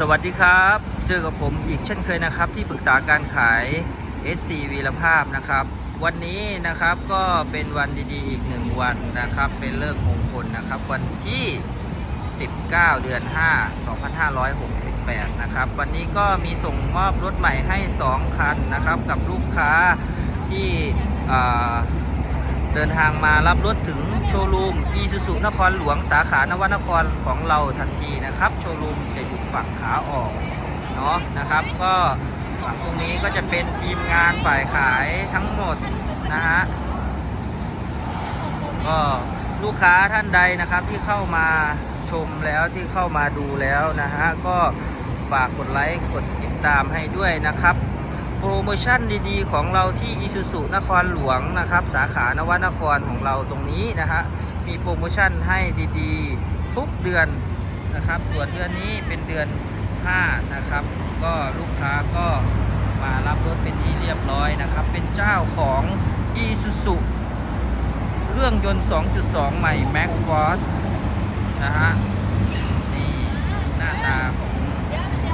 สวัสดีครับ เจอกับผมอีกเช่นเคยนะครับ ที่ปรึกษาการขาย SC วีรภาพนะครับ วันนี้นะครับก็เป็นวันดีๆอีกหนึ่งวันนะครับ เป็นเลิกมงคลนะครับ วันที่ 19 เดือน 5 2568 นะครับ วันนี้ก็มีส่งมอบรถใหม่ให้ 2 คันนะครับ กับลูกค้าที่เดินทางมารับรถถึง ว์รูมอีซูซูนครหลวงสาขานวนครของเราทันทีนะครับ โชว์รูมจะอยู่ฝั่งขาออกเนาะนะครับ ก็ฝั่งตรงนี้ก็จะเป็นทีมงานฝ่ายขายทั้งหมดนะฮะก็ลูกค้าท่านใดนะครับที่เข้ามาชมแล้วที่เข้ามาดูแล้วนะฮะก็ฝากกดไลค์กดติดตามให้ด้วยนะครับ รโมชั่นดีๆ ของเราที่อิซูซุนครหลวงนะครับ สาขานวนครของเราตรงนี้นะฮะมีโปรโมชั่นให้ดีๆ ทุกเดือนนะครับ ส่วนเดือนนี้เป็นเดือน 5 นะครับ ก็ลูกค้าก็มารับรถเป็นที่เรียบร้อยนะครับ เป็นเจ้าของ i s u z u เครื่องยนต์ 2.2 ใหม่ Max Force นะฮะ นี่หน้าตาของ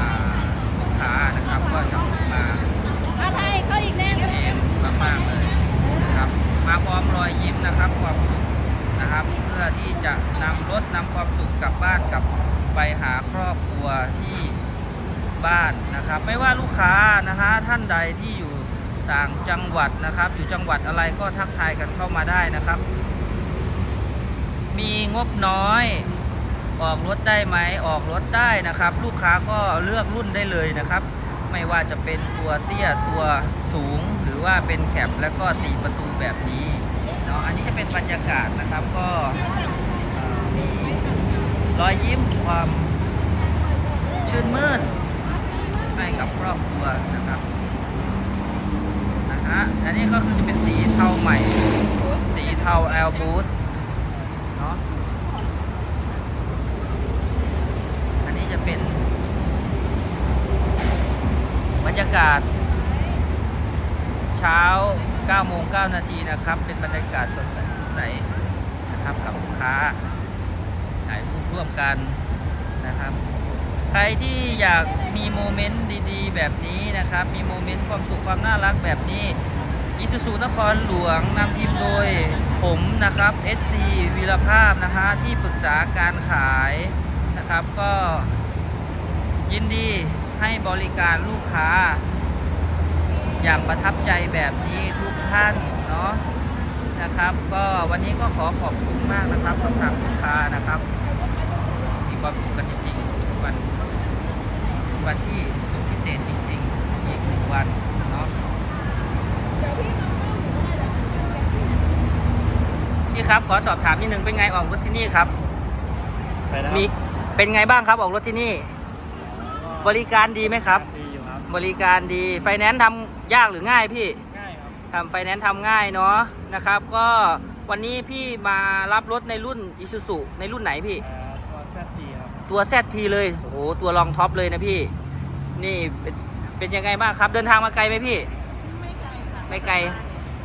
อ่าลูกค้านะครับก็จะออกมา มาไทยเข้าอีกแน่เลย เองมากๆเลยนะครับ มาพร้อมรอยยิ้มนะครับความสุขนะครับ เพื่อที่ จะนำรถนำความสุขกลับบ้านกลับไปหาครอบครัวที่บ้านนะครับ ไม่ว่าลูกค้านะฮะท่านใดที่อยู่ต่างจังหวัดนะครับ อยู่จังหวัดอะไรก็ทักทายกันเข้ามาได้นะครับ มีงบน้อยออกรถได้ไหมออกรถได้นะครับ ลูกค้าก็เลือกรุ่นได้เลยนะครับ ไม่ว่าจะเป็นตัวเตี้ยตัวสูงหรือว่าเป็นแคปแล้วก็ตีประตูแบบนี้เนาะอันนี้จะเป็นบรรยากาศนะครับก็ รอยยิ้มความชื่นมื่นให้กับครอบครัวนะครับนะฮะอันนี้ก็คือจะเป็นสีเทาใหม่ สีเทาแอลบูทเนาะอันนี้จะเป็น บรรยากาศ เช้า9โมง9นาทีนะครับ เป็นบรรยากาศสดใสนะครับกับลูกค้า ถ่ายรูปร่วมกันนะครับ ใครที่อยากมีโมเมนต์ดีๆ แบบนี้นะครับ มีโมเมนต์ความสุขความน่ารักแบบนี้อิสุสุนครหลวงนำทีมโดยผมนะครับ SC วีรภาพนะฮะที่ปรึกษาการขายนะครับก็ยินดีให้บริการลูกค้า อย่างประทับใจแบบนี้ทุกท่านเนาะนะครับ ก็วันนี้ก็ขอขอบคุณมากนะครับสำหรับลูกค้านะครับ ความสุขกันจริงๆวันวันที่สุดพิเศษจริงๆอีกหนึ่งวันเนาะพี่ครับขอสอบถามนิดนึงเป็นไงออกรถที่นี่ครับไปนะครับมีเป็นไงบ้างครับออกรถที่นี่ บริการดีไหมครับ ดีอยู่ครับ บริการดีไฟแนนซ์ทำยากหรือง่ายพี่ง่ายครับทำไฟแนนซ์ทำง่ายเนาะนะครับ ก็วันนี้พี่มารับรถในรุ่น i s u z u ในรุ่นไหนพี่เอ่อ ตัวแซดีครับตัว ZP เลยโอ้โหตัวรองท็อปเลยนะพี่ นี่เป็นเป็นยังไงบ้างครับ เดินทางมาไกลไหมพี่ ไม่ไกลค่ะไม่ไกล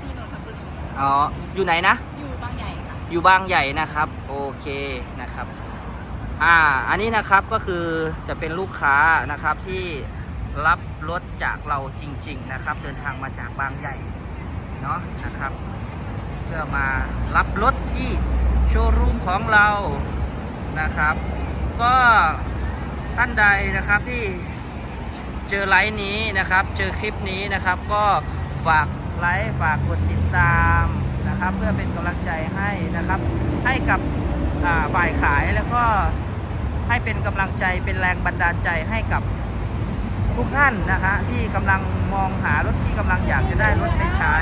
ที่นนทบุรีอ๋ออยู่ไหนนะ อยู่บางใหญ่ค่ะอยู่บางใหญ่นะครับ โอเคนะครับ อ่า อันนี้นะครับก็คือจะเป็นลูกค้านะครับที่รับรถจากเราจริง ๆ นะครับ เดินทางมาจากบางใหญ่เนาะนะครับ เพื่อมารับรถที่โชว์รูมของเรานะครับ ก็ท่านใดนะครับที่เจอไลฟ์นี้นะครับ เจอคลิปนี้นะครับ ก็ฝากไลค์ฝากกดติดตามนะครับ เพื่อเป็นกำลังใจให้นะครับ ให้กับฝ่ายขายแล้วก็ให้เป็นกำลังใจเป็นแรงบันดาลใจให้กับทุกท่านนะฮะที่กำลังมองหารถที่กำลังอยากจะได้รถไปใช้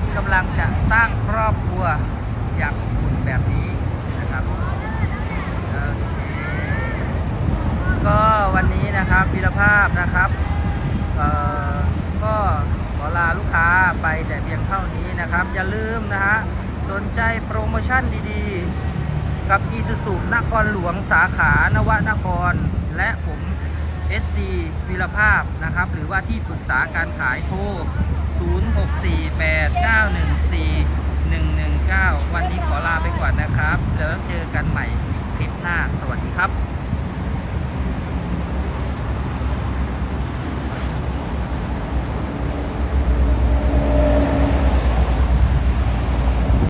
ที่กำลังจะสร้างครอบครัวอยางอบอุ่นแบบนี้นะครับโอเคก็วั นะครับพิรภาพนะครับก็ขอลาลูกค้าไปแต่เพียงเท่านี้นะครับ อย่าลืมนะฮะสนใจโปรโมชั่นดีๆ กับอีซูซูนครหลวงสาขานวนคร และผม SC วีรภาพนะครับ หรือว่าที่ปรึกษาการขายโทร 0648914119 วันนี้ขอลาไปก่อนนะครับ แล้วเจอกันใหม่คลิปหน้าสวัสดีครับ